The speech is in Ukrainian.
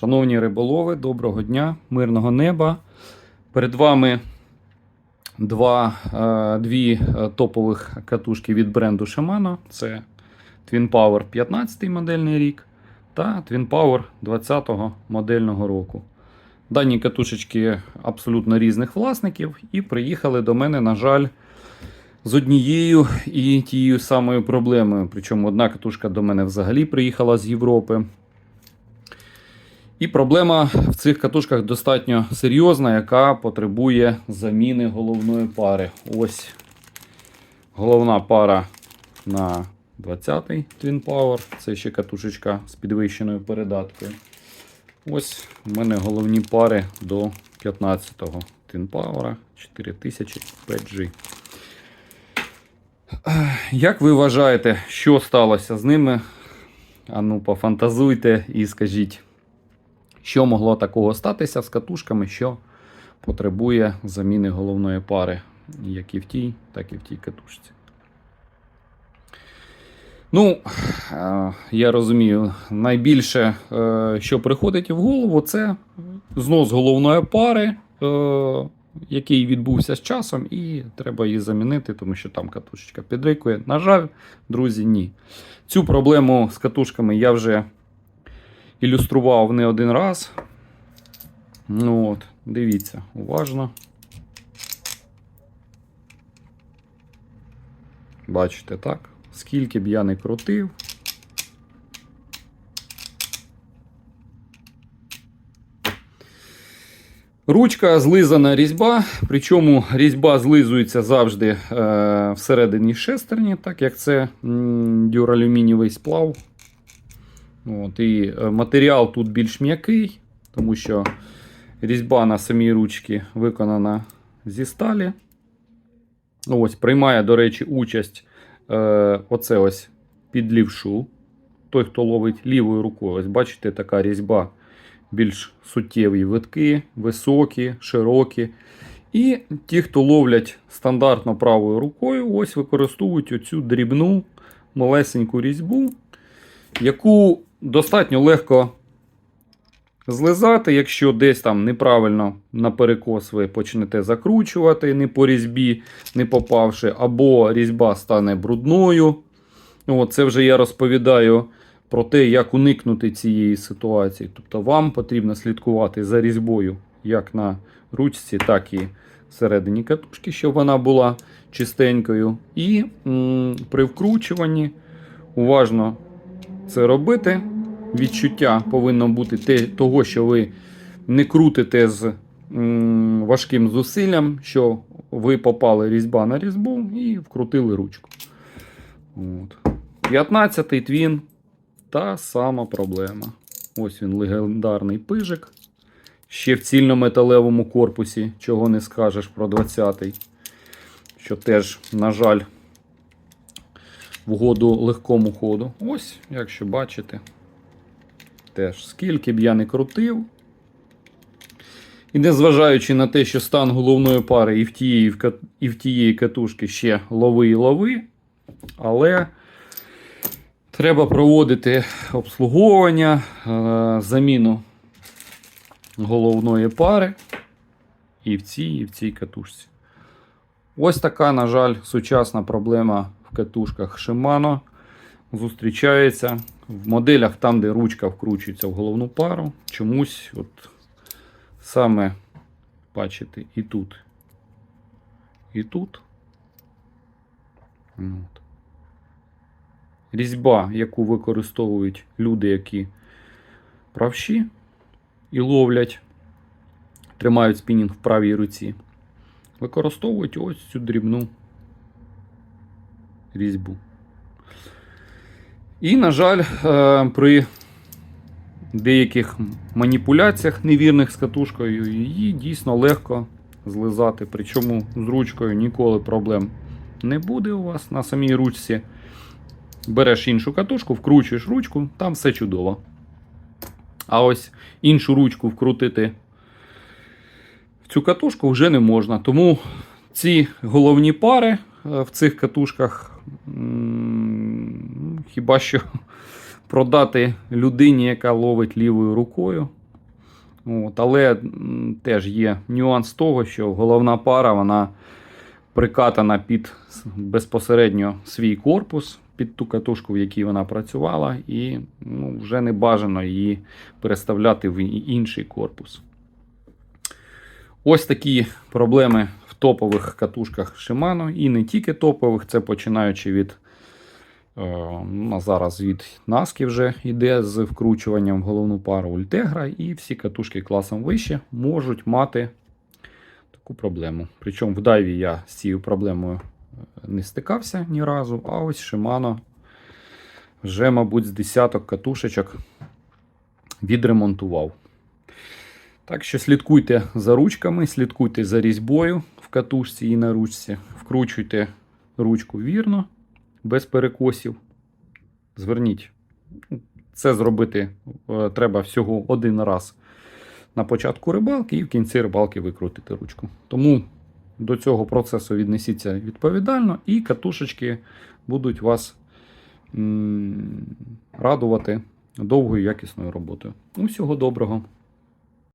Шановні риболови, доброго дня, мирного неба. Перед вами два, е, дві е, топових катушки від бренду Shimano. Це Twin Power 15 модельний рік та Twin Power 20 модельного року. Дані катушечки абсолютно різних власників і приїхали до мене, на жаль, з однією і тією самою проблемою. Причому одна катушка до мене взагалі приїхала з Європи. І проблема в цих катушках достатньо серйозна, яка потребує заміни головної пари. Ось головна пара на 20-й Twin Power. Це ще катушечка з підвищеною передаткою. Ось у мене головні пари до 15-го Twin Power 4000 5G. Як ви вважаєте, що сталося з ними? Ану, пофантазуйте і скажіть, що могло такого статися з катушками, що потребує заміни головної пари, як і в тій, так і в тій катушці. Ну, е, я розумію, найбільше, е, що приходить в голову, це знос головної пари, е, який відбувся з часом, і треба її замінити, тому що там катушечка підрикує. На жаль, друзі, ні. Цю проблему з катушками я вже ілюстрував не один раз. Ну от, Дивіться, уважно. Бачите, так? Скільки б я не крутив. Ручка злизана різьба, причому різьба злизується завжди е, всередині шестерні, так як це дюралюмінієвий сплав. От, І е, матеріал тут більш м'який, тому що різьба на самій ручці виконана зі сталі. Ось, Приймає, до речі, участь е, оце ось під лівшу. Той, хто ловить лівою рукою, ось бачите, така різьба більш суттєві витки, високі, широкі. І ті, хто ловлять стандартно правою рукою, ось використовують оцю дрібну малесеньку різьбу, яку достатньо легко злизати, якщо десь там неправильно на перекос ви почнете закручувати, не по різьбі, не попавши, або різьба стане брудною. О, це вже я розповідаю про те, як уникнути цієї ситуації. Тобто вам потрібно слідкувати за різьбою як на ручці, так і всередині катушки, щоб вона була чистенькою. І м, при вкручуванні уважно це робити. Відчуття повинно бути те, того, що ви не крутите з важким зусиллям, що ви попали різьба на різьбу і вкрутили ручку. От. 15-й твін. Та сама проблема. Ось він легендарний пижик. Ще в цільнометалевому корпусі, чого не скажеш про 20-й. Що теж, на жаль, вгоду легкому ходу. Ось, якщо бачите, теж скільки б я не крутив. І незважаючи на те, що стан головної пари і в тієї, і в тієї катушки ще лови і лови, але. Треба проводити обслуговування, е, заміну головної пари і в цій, і в цій катушці. Ось така, на жаль, сучасна проблема в катушках Shimano зустрічається в моделях, там, де ручка вкручується в головну пару. Чомусь, от саме, бачите, і тут, і тут. От різьба, яку використовують люди, які правші і ловлять, тримають спінінг в правій руці, використовують ось цю дрібну різьбу. І, на жаль, е, при деяких маніпуляціях невірних з катушкою, її дійсно легко злизати. Причому з ручкою ніколи проблем не буде у вас на самій ручці. Береш іншу катушку, вкручуєш ручку, там все чудово. А ось іншу ручку вкрутити в цю катушку вже не можна. Тому ці головні пари е, в цих катушках хіба що продати людині, яка ловить лівою рукою, От, але теж є нюанс того, що головна пара вона прикатана під безпосередньо свій корпус, під ту катушку, в якій вона працювала, і ну, вже не бажано її переставляти в інший корпус. Ось такі проблеми топових катушках Shimano, і не тільки топових, це починаючи від е, зараз від Наски вже йде з вкручуванням в головну пару Ультегра, і всі катушки класом вище можуть мати таку проблему. Причому в дайві я з цією проблемою е, не стикався ні разу, а ось Shimano вже, мабуть, з десяток катушечок відремонтував. Так що слідкуйте за ручками, слідкуйте за різьбою катушці і на ручці. Вкручуйте ручку вірно, без перекосів. Зверніть, це зробити е, треба всього один раз на початку рибалки і в кінці рибалки викрутити ручку. Тому до цього процесу віднесіться відповідально, і катушечки будуть вас радувати довгою якісною роботою. Усього доброго!